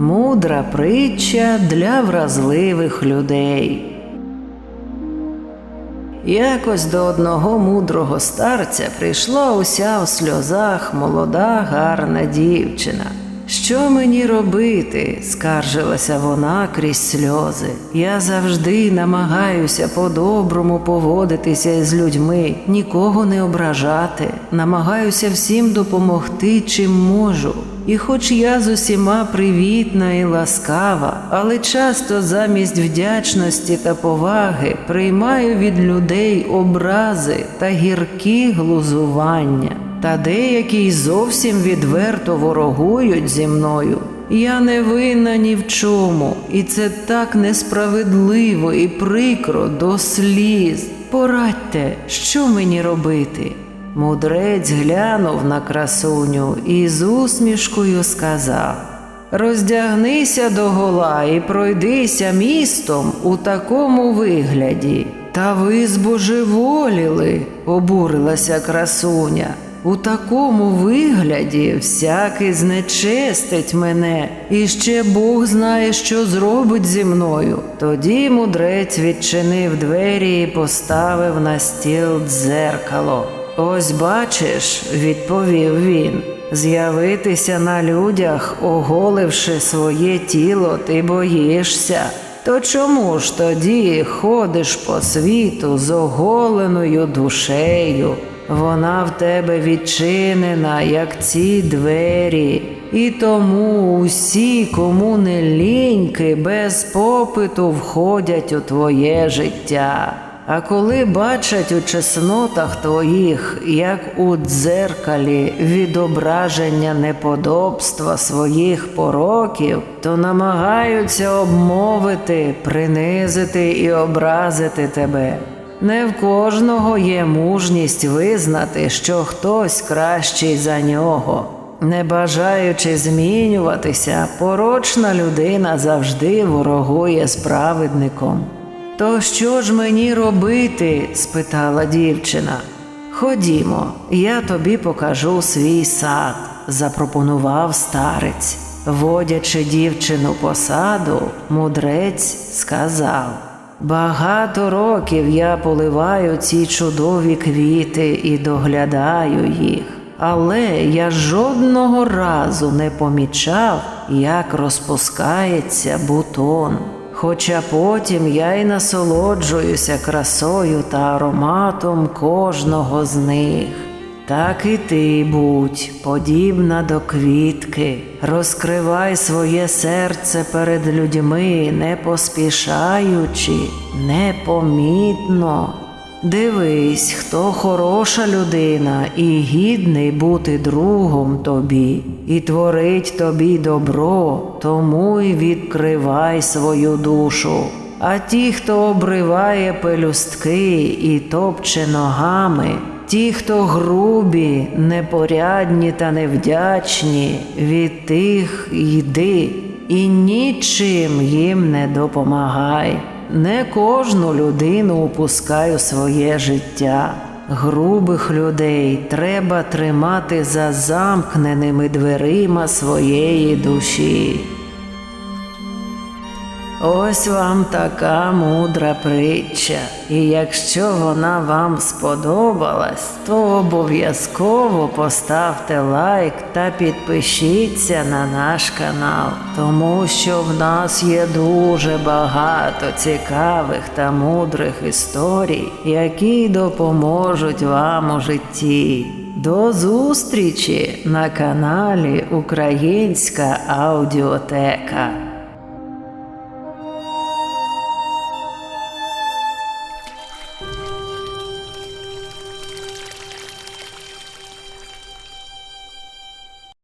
Мудра притча для вразливих людей. Якось до одного мудрого старця прийшла уся у сльозах молода гарна дівчина. Що мені робити? скаржилася вона крізь сльози. Я завжди намагаюся по-доброму поводитися із людьми, нікого не ображати, намагаюся всім допомогти, чим можу. І хоч я з усіма привітна і ласкава, але часто замість вдячності та поваги приймаю від людей образи та гіркі глузування. Та деякі й зовсім відверто ворогують зі мною. Я не винна ні в чому, і це так несправедливо і прикро до сліз. Порадьте, що мені робити? Мудрець глянув на красуню і з усмішкою сказав Роздягнися догола і пройдися містом у такому вигляді. Та ви збожеволіли, обурилася красуня. У такому вигляді всякий знечестить мене, і ще Бог знає, що зробить зі мною. Тоді мудрець відчинив двері і поставив на стіл дзеркало. Ось бачиш, відповів він. З'явитися на людях, оголивши своє тіло, ти боїшся. То чому ж тоді ходиш по світу з оголеною душею? Вона в тебе відчинена, як ці двері, і тому усі, кому не ліньки, без попиту входять у твоє життя. А коли бачать у чеснотах твоїх, як у дзеркалі, відображення неподобства своїх пороків, то намагаються обмовити, принизити і образити тебе. Не в кожного є мужність визнати, що хтось кращий за нього. Не бажаючи змінюватися, порочна людина завжди ворогує з праведником. То що ж мені робити? спитала дівчина. Ходімо, я тобі покажу свій сад, запропонував старець. Водячи дівчину по саду, мудрець сказав. Багато років я поливаю ці чудові квіти і доглядаю їх, але я жодного разу не помічав, як розпускається бутон. Хоча потім я й насолоджуюся красою та ароматом кожного з них. Так і ти будь подібна до квітки, розкривай своє серце перед людьми, не поспішаючи, непомітно. Дивись, хто хороша людина і гідний бути другом тобі, і творить тобі добро, тому й відкривай свою душу. А ті, хто обриває пелюстки і топче ногами, ті, хто грубі, непорядні та невдячні, від тих йди і нічим їм не допомагай. Не кожну людину упускаю своє життя. Грубих людей треба тримати за замкненими дверима своєї душі. Ось вам така мудра притча, і якщо вона вам сподобалась, то обов'язково поставте лайк та підпишіться на наш канал, тому що в нас є дуже багато цікавих та мудрих історій, які допоможуть вам у житті. До зустрічі на каналі Українська Аудіотека.